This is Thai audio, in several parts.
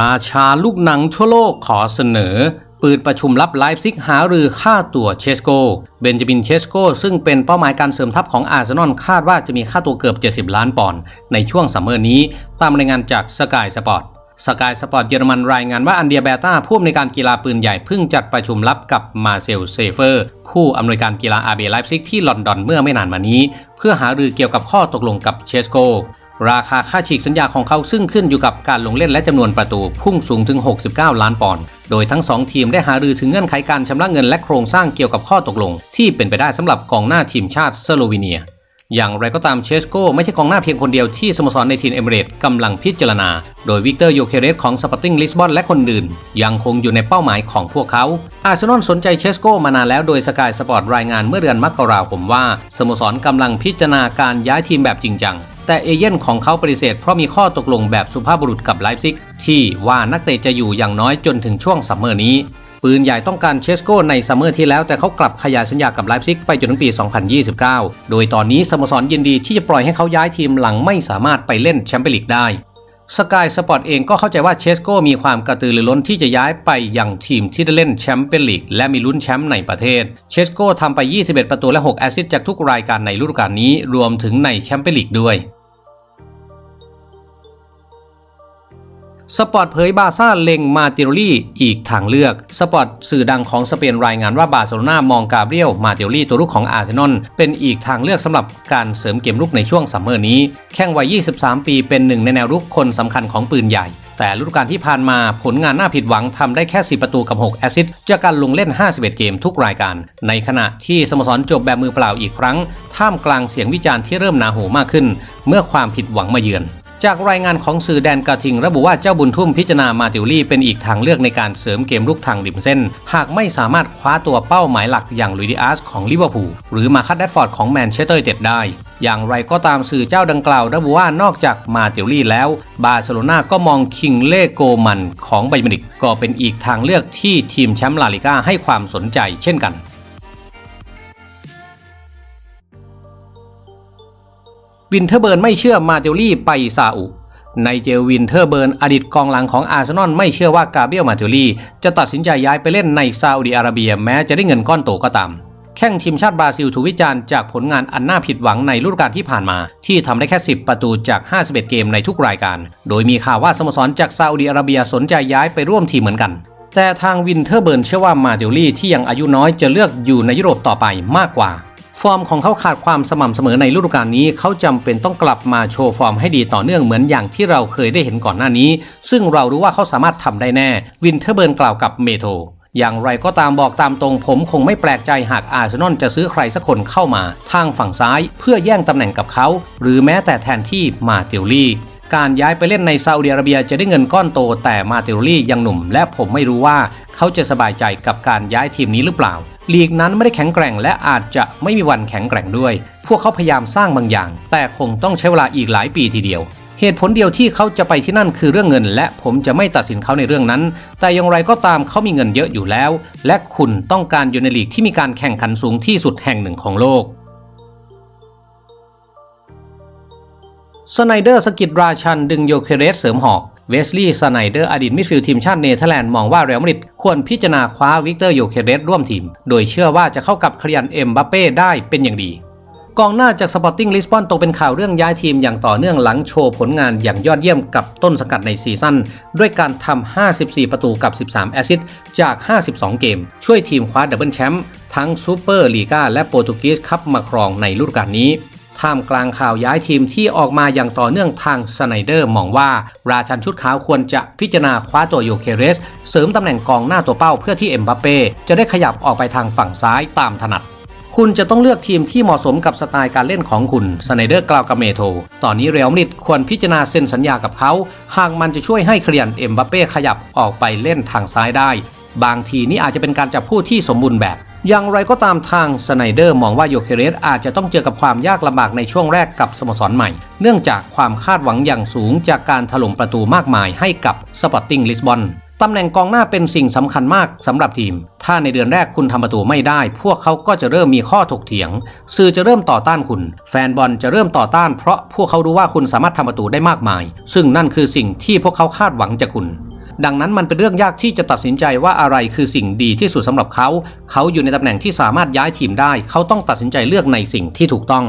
ราชาลูกหนังทั่วโลกขอเสนอ ปืนประชุมลับไลฟ์ซิกหารือค่าตัวเชสโก เบนจามินเชสโก ซึ่งเป็นเป้าหมายการเสริมทัพของอาร์เซนอลคาดว่าจะมีค่าตัวเกือบ 70 ล้านปอนด์ในช่วงซัมเมอร์นี้ ตามรายงานจากสกายสปอร์ตสกายสปอร์ตเยอรมันรายงานว่าอันเดียเบต้าผู้อำนวยการกีฬาปืนใหญ่เพิ่งจัดประชุมลับกับมาเซลเซเฟอร์ ผู้อำนวยการกีฬาอาร์เบไลฟ์ซิกที่ลอนดอนเมื่อไม่นานมานี้ เพื่อหารือเกี่ยวกับข้อตกลงกับเชสโก ราคาค่าฉีกสัญญาของเขาซึ่งขึ้นอยู่กับการลงเล่นและจำนวนประตูพุ่งสูงถึง 69 ล้านปอนด์ โดยทั้ง 2 ทีมได้หารือถึงเงื่อนไขการชำระเงินและโครงสร้างเกี่ยวกับข้อตกลง ที่เป็นไปได้สำหรับกองหน้าทีมชาติสโลวีเนีย อย่างไรก็ตามเชสโกไม่ใช่กองหน้าเพียงคนเดียวที่สโมสรในทีมเอมิเรต์กำลังพิจารณา โดยวิกเตอร์โยเคเรสของสปอร์ติ้งลิสบอนและคนอื่น ยังคงอยู่ในเป้าหมายของพวกเขา อาร์เซนอลสนใจเชสโกมานานแล้วโดยสกายสปอร์ตรายงานเมื่อเดือนมกราคมว่าสโมสรกำลังพิจารณาการย้ายทีมแบบจริงจัง แต่เอเย่นของเขาปฏิเสธเพราะมีข้อตกลงแบบสุภาพบุรุษกับไลฟ์ซิก ที่ว่านักเตะจะอยู่อย่างน้อยจนถึงช่วงซัมเมอร์นี้ ปืนใหญ่ต้องการเชสโกในซัมเมอร์ที่แล้วแต่เขากลับขยายสัญญากับไลฟ์ซิกไปจนถึงปี 2029 โดยตอนนี้สโมสรยินดีที่จะปล่อยให้เขาย้ายทีมหลังไม่สามารถไปเล่นแชมเปี้ยนลีกได้ สกายสปอร์ตเองก็เข้าใจว่าเชสโก้มีความกระตือรือร้นที่จะย้ายไปยังทีมที่ได้เล่นแชมเปี้ยนลีกและมีลุ้นแชมป์ในประเทศ เชสโกทำไป 21 ประตูและ 6 แอสซิสต์จากทุกรายการในฤดูกาลนี้ รวมถึงในแชมเปี้ยนลีกด้วย สปอร์ตเผยบาซ่าเล็งมาติโรลี่อีกทางเลือก สปอร์ตสื่อดังของสเปนรายงานว่าบาร์เซโลนามองกาเบรียลมาติโรลี่ตัวรุกของอาร์เซนอลเป็นอีกทางเลือกสำหรับการเสริมเกมรุกในช่วงซัมเมอร์นี้ แข้งวัย 23 ปีเป็นหนึ่งในแนวรุกคนสำคัญของปืนใหญ่แต่ฤดูกาลที่ผ่านมาผลงานน่าผิดหวังทำได้แค่ 4 ประตูกับ 6 แอซิสต์จากการลงเล่น 51 เกมทุกรายการ ในขณะที่สโมสรจบแบบมือเปล่าอีกครั้ง ท่ามกลางเสียงวิจารณ์ที่เริ่มหนาหูมากขึ้น เมื่อความผิดหวังมาเยือน จากรายงานของสื่อแดนกระทิง ระบุว่าเจ้าบุญทุ่มพิจารณามาติวลี่เป็นอีกทางเลือกในการเสริมเกมลุกทางริมเส้น หากไม่สามารถคว้าตัวเป้าหมายหลักอย่างลุยดิอาสของลิเวอร์พูลหรือมาคัตแดดฟอร์ดของแมนเชสเตอร์ยูไนเต็ดได้ อย่างไรก็ตามสื่อเจ้าดังกล่าวระบุว่านอกจากมาติวลี่แล้ว บาร์เซโลนาก็มองคิงเล่โกมันของไบเมนิกก็เป็นอีกทางเลือกที่ทีมแชมป์ลาลิก้าให้ความสนใจเช่นกัน วินเทอร์เบิร์นไม่เชื่อมาเตลลี่ไปซาอุในเจลวินเทอร์เบิร์นอดีตกองหลังของอาร์เซนอลไม่เชื่อว่ากาเบียลมาเตลลี่จะตัดสินใจย้ายไปเล่นในซาอุดิอาระเบียแม้จะได้เงินก้อนโตก็ตามแข้งทีมชาติบราซิลถูกวิจารณ์จากผลงานอันน่าผิดหวังในฤดูกาลที่ผ่านมา ที่ทำได้แค่ 10 ประตูจาก 51 เกมในทุกรายการ โดยมีข่าวว่าสโมสรจากซาอุดิอาระเบียสนใจย้ายไปร่วมทีมเหมือนกัน แต่ทางวินเทอร์เบิร์นเชื่อว่ามาเตลลี่ที่ยังอายุน้อยจะเลือกอยู่ในยุโรปต่อไปมากกว่า ฟอร์มของเขาขาดความสม่ำเสมอในฤดูกาลนี้ เขาจำเป็นต้องกลับมาโชว์ฟอร์มให้ดีต่อเนื่องเหมือนอย่างที่เราเคยได้เห็นก่อนหน้านี้ ซึ่งเรารู้ว่าเขาสามารถทำได้แน่ วินเทอร์เบิร์นกล่าวกับเมโทอย่างไรก็ตามบอกตามตรงผมคงไม่แปลกใจหากอาร์เซนอลจะซื้อใครสักคนเข้ามาทางฝั่งซ้าย เพื่อแย่งตำแหน่งกับเขา หรือแม้แต่แทนที่มาเตลลี่การย้ายไปเล่นในซาอุดิอาระเบียจะได้เงินก้อนโตแต่มาเตลลี่ยังหนุ่ม และผมไม่รู้ว่า เขาจะสบายใจกับการย้ายทีมนี้หรือเปล่า ลีกนั้นไม่ได้แข็งแกร่งและอาจจะไม่มีวันแข็งแกร่งด้วย พวกเขาพยายามสร้างบางอย่าง แต่คงต้องใช้เวลาอีกหลายปีทีเดียวเหตุผลเดียวที่เขาจะไปที่นั่นคือเรื่องเงิน และผมจะไม่ตัดสินเขาในเรื่องนั้น แต่อย่างไรก็ตามเขามีเงินเยอะอยู่แล้ว และคุณต้องการอยู่ในลีกที่มีการแข่งขันสูงที่สุดแห่งหนึ่งของโลก สไนเดอร์สกิดราชันดึงโยเคเรสเสริมหอก เวสลีย์สไนเดอร์อดีตมิดฟิลด์ทีมชาติเนเธอร์แลนด์มองว่าเรอัลมาดริดควรพิจารณาคว้าวิกเตอร์โยเคเรสร่วมทีม โดยเชื่อว่าจะเข้ากับคริยันเอ็มบัปเป้ได้เป็นอย่างดีกองหน้าจากสปอร์ติ้งลิสบอนตกเป็นข่าวเรื่องย้ายทีมอย่างต่อเนื่องหลังโชว์ผลงานอย่างยอดเยี่ยมกับต้นสกัดในซีซั่นด้วยการทำ 54 ประตูกับ 13 แอซิสจาก 52 เกม ช่วยทีมคว้าดับเบิลแชมป์ทั้งซูเปอร์ลีกาและโปรตุเกสคัพมาครองในฤดูกาลนี้ ท่ามกลางข่าวย้ายทีมที่ออกมาอย่างต่อเนื่องทางสไนเดอร์มองว่า ราชันชุดขาวควรจะพิจารณาคว้าตัวโยเคเรส เสริมตำแหน่งกองหน้าตัวเป้าเพื่อที่เอ็มบัปเป้จะได้ขยับออกไปทางฝั่งซ้ายตามถนัดคุณจะต้องเลือกทีมที่เหมาะสมกับสไตล์การเล่นของคุณสไนเดอร์กล่าวกับเมโท ตอนนี้เรอัลมาดริดควรพิจารณาเซ็นสัญญากับเขา หากมันจะช่วยให้เคลียนเอ็มบัปเป้ขยับออกไปเล่นทางซ้ายได้ บางทีนี่อาจจะเป็นการจับคู่ที่สมบูรณ์แบบ อย่างไรก็ตามทางสไนเดอร์มองว่าโยเคเรสอาจจะต้องเจอกับความยากลำบากในช่วงแรกกับสโมสรใหม่ เนื่องจากความคาดหวังอย่างสูงจากการถล่มประตูมากมายให้กับสปอร์ติ้งลิสบอนตำแหน่งกองหน้าเป็นสิ่งสำคัญมากสำหรับทีม ถ้าในเดือนแรกคุณทำประตูไม่ได้ พวกเขาก็จะเริ่มมีข้อถกเถียง สื่อจะเริ่มต่อต้านคุณ แฟนบอลจะเริ่มต่อต้านเพราะพวกเขารู้ว่าคุณสามารถทำประตูได้มากมาย ซึ่งนั่นคือสิ่งที่พวกเขาคาดหวังจากคุณ ดังนั้นมันเป็นเรื่องยากที่จะตัดสินใจว่าอะไรคือสิ่งดีที่สุดสำหรับเขา เขาอยู่ในตำแหน่งที่สามารถย้ายทีมได้ เขาต้องตัดสินใจเลือกในสิ่งที่ถูกต้อง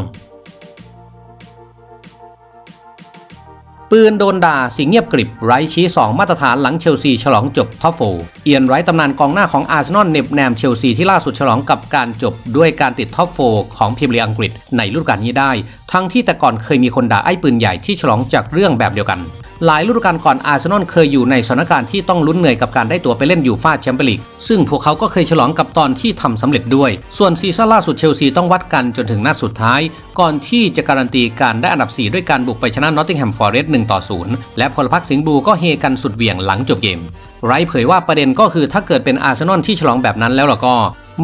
ปืนโดนด่าสิงเงียบกริบไร้ชี้ 2 มาตรฐานหลังเชลซีฉลองจบท็อปโฟเอียนไร้ตำนานกองหน้าของอาร์เซนอลเน็บแนมเชลซีที่ล่าสุดฉลองกับการจบด้วยการติดท็อปโฟของพรีเมียร์ลีอังกฤษในฤดูกาลนี้ได้ ทั้งที่แต่ก่อนเคยมีคนด่าไอ้ปืนใหญ่ที่ฉลองจากเรื่องแบบเดียวกัน หลายฤดูกาลก่อนอาร์เซนอลเคยอยู่ในสถานการณ์ที่ต้องลุ้นเหนื่อยกับการได้ตัวไปเล่นยูฟ่าแชมเปี้ยนลีกซึ่งพวกเขาก็เคยฉลองกับตอนที่ทำสำเร็จด้วย ส่วนซีซั่นล่าสุดเชลซีต้องวัดกันจนถึงนัดสุดท้าย ก่อนที่จะการันตีการได้อันดับ 4 ด้วยการบุกไปชนะนอตติงแฮมฟอร์เรสต์1ต่อ0และพลพรรคสิงห์บูก็เฮกันสุดเหวี่ยงหลังจบเกมไรเผยว่าประเด็นก็คือถ้าเกิดเป็นอาร์เซนอลที่ฉลองแบบนั้นแล้วล่ะก็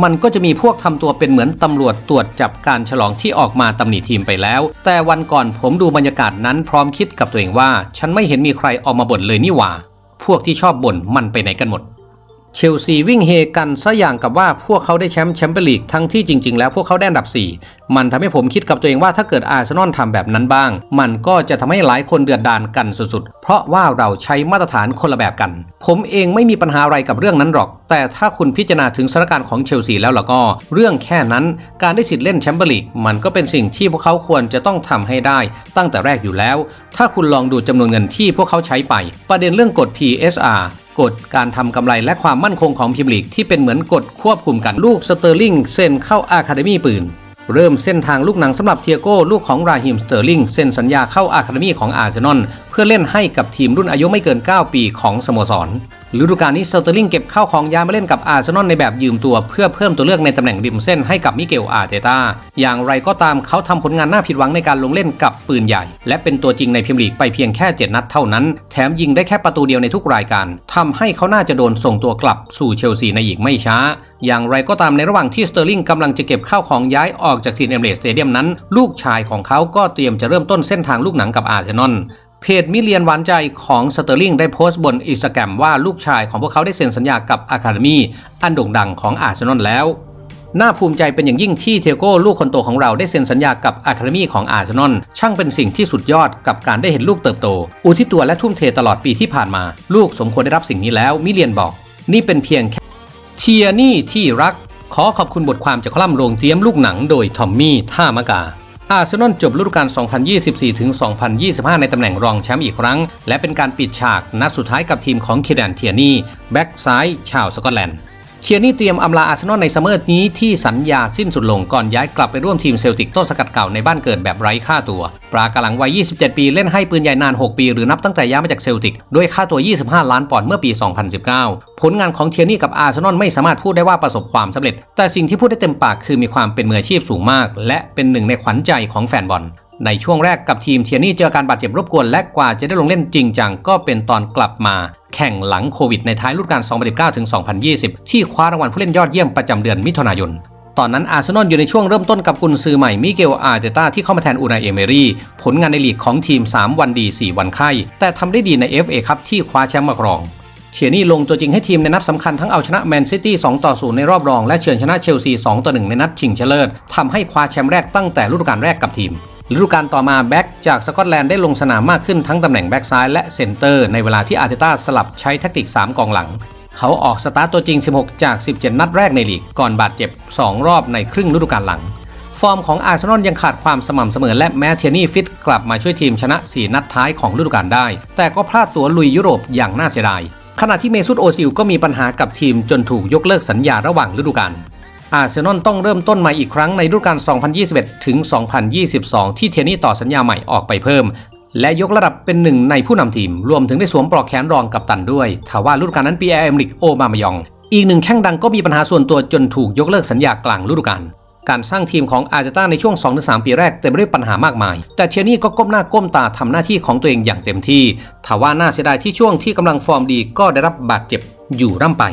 มันก็จะมีพวกทำตัวเป็นเหมือนตำรวจตรวจจับการฉลองที่ออกมาตำหนิทีมไปแล้ว แต่วันก่อนผมดูบรรยากาศนั้นพร้อมคิดกับตัวเองว่า ฉันไม่เห็นมีใครออกมาบ่นเลยนี่หว่า พวกที่ชอบบ่นมันไปไหนกันหมด เชลซีวิ่งเฮกันซะอย่างกับว่าพวกเขาได้แชมป์แชมเปี้ยนลีกทั้งที่จริง ๆ แล้วพวกเขาได้อันดับ 4 มันทำให้ผมคิดกับตัวเองว่าถ้าเกิดอาร์เซนอลทำแบบนั้นบ้าง มันก็จะทำให้หลายคนเดือดดานกันสุดๆ เพราะว่าเราใช้มาตรฐานคนละแบบกัน ผมเองไม่มีปัญหาอะไรกับเรื่องนั้นหรอก แต่ถ้าคุณพิจารณาถึงสถานการณ์ของเชลซีแล้วล่ะก็ เรื่องแค่นั้นการได้สิทธิ์เล่นแชมเปี้ยนลีกมันก็เป็นสิ่งที่พวกเขาควรจะต้องทำให้ได้ ตั้งแต่แรกอยู่แล้ว ถ้าคุณลองดูจำนวนเงินที่พวกเขาใช้ไป ประเด็นเรื่องกฎ PSR กฎการทำกำไรและความมั่นคงของพิมลีกที่เป็นเหมือนกฎควบคุมกันลูกสเตอร์ลิงเซ็นเข้าอาคาเดมีปืน เริ่มเส้นทางลูกหนังสำหรับเทียโก้ลูกของราฮิมสเตอร์ลิงเซ็นสัญญาเข้าอาคาเดมีของอาร์เซนอลเพื่อเล่นให้กับทีมรุ่นอายุไม่เกิน 9 ปีของสโมสร ฤดูกาลนี้สเตอร์ลิงเก็บเข้าของย้ายมาเล่นกับอาร์เซนอลในแบบยืมตัวเพื่อเพิ่มตัวเลือกในตำแหน่งริมเส้นให้กับมิเกลอาร์เตตาอย่างไรก็ตามเขาทำผลงานน่าผิดหวังในการลงเล่นกับปืนใหญ่ และเป็นตัวจริงในพรีเมียร์ลีกไปเพียงแค่ 7 นัดเท่านั้น แถมยิงได้แค่ประตูเดียวในทุกรายการทำให้เขาน่าจะโดนส่งตัวกลับสู่เชลซีในอีกไม่ช้า อย่างไรก็ตามในระหว่างที่สเตอร์ลิงกำลังจะเก็บข้าวของย้ายออกจากทีมเอเมเรสสเตเดียมนั้น ลูกชายของเขาก็เตรียมจะเริ่มต้นเส้นทางลูกหนังกับอาร์เซนอล เพจมิเลียนหวานใจของสเตอร์ลิงได้โพสต์บนอินสตาแกรมว่าลูกชายของพวกเขาได้เซ็นสัญญากับอะคาเดมีอันโด่งดังของอาร์เซนอลแล้ว น่าภูมิใจเป็นอย่างยิ่งที่เทโก้ลูกคนโตของเราได้เซ็นสัญญากับอะคาเดมีของอาร์เซนอลช่างเป็นสิ่งที่สุดยอดกับการได้เห็นลูกเติบโต อุทิศตัวและทุ่มเทตลอดปีที่ผ่านมา ลูกสมควรได้รับสิ่งนี้แล้วมิเลียนบอก นี่เป็นเพียงแค่เทียนี่ที่รัก ขอขอบคุณบทความจากคอลัมน์โรงเตรียมลูกหนังโดยทอมมี่ท่ามะกา อาร์เซนอลจบฤดูกาล 2024-2025 ในตำแหน่งรองแชมป์อีกครั้ง และเป็นการปิดฉากนัดสุดท้ายกับทีมของเคแดนเทียนี่แบ็กซ้ายชาวสกอตแลนด์ เทียร์นี่เตรียมอำลาอาร์เซนอลในซัมเมอร์นี้ที่สัญญาสิ้นสุดลงก่อนย้ายกลับไปร่วมทีมเซลติกต้นสกัดเก่าในบ้านเกิดแบบไร้ค่าตัว ปรากำลังวัย 27 ปีเล่นให้ปืนใหญ่นาน 6 ปี หรือนับตั้งแต่ย้ายมาจากเซลติกด้วยค่าตัว 25 ล้านปอนด์เมื่อปี 2019 ผลงานของเทียนี่กับอาร์เซนอลไม่สามารถพูดได้ว่าประสบความสำเร็จ แต่สิ่งที่พูดได้เต็มปากคือมีความเป็นมืออาชีพสูงมาก และเป็นหนึ่งในขวัญใจของแฟนบอล ในช่วงแรกกับทีมเทียนี่เจอการบาดเจ็บรบกวนและกว่าจะได้ลงเล่นจริงจังก็เป็นตอนกลับมา แข่งหลังโควิดในท้ายฤดูกาล 2019-2020 ที่คว้ารางวัลผู้เล่นยอดเยี่ยมประจำเดือนมิถุนายนตอนนั้นอาร์เซนอลอยู่ในช่วงเริ่มต้นกับกุนซือใหม่มิเกลอาร์เตต้าที่เข้ามาแทนอูนายเอเมรี่ ผลงานในลีกของทีม 3 วันดี 4 วันไข้ แต่ทำได้ดีใน FA ครับที่คว้าแชมป์มาครอง เทียนี่ลงตัวจริงให้ทีมในนัดสำคัญทั้งเอาชนะแมนซิตี้ 2 ต่อ 0 ในรอบรองและเฉือนชนะเชลซี 2 ต่อ 1 ในนัดชิงชนะเลิศทำให้คว้าแชมป์แรกตั้งแต่ฤดูกาลแรกกับทีม ฤดูกาลต่อมาแบ็กจากสกอตแลนด์ได้ลงสนามมากขึ้นทั้งตำแหน่งแบ็กซ้ายและเซนเตอร์ในเวลาที่อาร์เตต้าสลับใช้แทคติก 3 กองหลัง เขาออกสตาร์ตตัวจริง 16 จาก 17 นัดแรกในลีก ก่อนบาดเจ็บ 2 รอบในครึ่งฤดูกาลหลัง ฟอร์มของอาร์เซนอลยังขาดความสม่ำเสมอและแม้เทียนี่ฟิตกลับมาช่วยทีมชนะ 4 นัดท้ายของฤดูกาลได้ แต่ก็พลาดตัวลุยยุโรปอย่างน่าเสียดายขณะที่เมซุตโอซิลก็มีปัญหากับทีมจนถูกยกเลิกสัญญาระหว่างฤดูกาล อาร์เซนอลต้องเริ่มต้นใหม่อีกครั้งในฤดูกาล 2021 ถึง 2022 ที่เทียนี่ต่อสัญญาใหม่ออกไปเพิ่ม และยกระดับเป็นหนึ่งในผู้นำทีม รวมถึงได้สวมปลอกแขนรองกับตันด้วยทว่าฤดูกาลนั้นปีแอร์เอมริกโอบามายอง อีกหนึ่งแข้งดังก็มีปัญหาส่วนตัวจนถูกยกเลิกสัญญากลางฤดูกาลการสร้างทีมของอาร์เตต้าในช่วง 2-3 ปีแรกเต็มไปด้วยปัญหามากมาย แต่เทียนี่ก็ก้มหน้าก้มตาทำหน้าที่ของตัวเองอย่างเต็มที่ทว่าน่าเสียดายที่ช่วงที่กำลังฟอร์มดีก็ได้รับบาดเจ็บอยู่ร่ำไป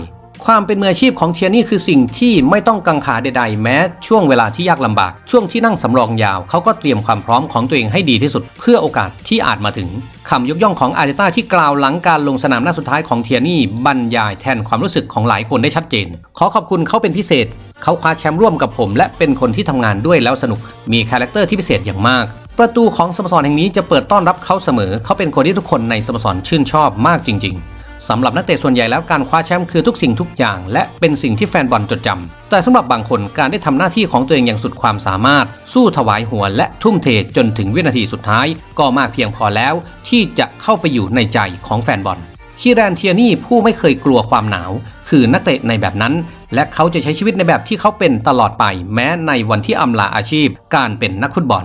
ความเป็นมืออาชีพของเทียนี่คือสิ่งที่ไม่ต้องกังขาใดๆ แม้ช่วงเวลาที่ยากลำบาก ช่วงที่นั่งสำรองยาวเขาก็เตรียมความพร้อมของตัวเองให้ดีที่สุด เพื่อโอกาสที่อาจมาถึงคำยกย่องของอาร์เตต้าที่กล่าวหลังการลงสนามนัดสุดท้ายของเทียนี่บรรยายแทนความรู้สึกของหลายคนได้ชัดเจน ขอขอบคุณเขาเป็นพิเศษ เขาคว้าแชมป์ร่วมกับผม และเป็นคนที่ทำงานด้วยแล้วสนุก มีคาแรคเตอร์ที่พิเศษอย่างมากประตูของสโมสรแห่งนี้จะเปิดต้อนรับเขาเสมอ เขาเป็นคนที่ทุกคนในสโมสรชื่นชอบมากจริง ๆ สำหรับนักเตะส่วนใหญ่แล้วการคว้าแชมป์คือทุกสิ่งทุกอย่าง และเป็นสิ่งที่แฟนบอลจดจำแต่สำหรับบางคนการได้ทำหน้าที่ของตัวเองอย่างสุดความสามารถ สู้ถวายหัวและทุ่มเทจนถึงวินาทีสุดท้าย ก็มากเพียงพอแล้ว ที่จะเข้าไปอยู่ในใจของแฟนบอลคีแรนเทียนี่ผู้ไม่เคยกลัวความหนาว คือนักเตะในแบบนั้น และเขาจะใช้ชีวิตในแบบที่เขาเป็นตลอดไป แม้ในวันที่อำลาอาชีพ การเป็นนักฟุตบอล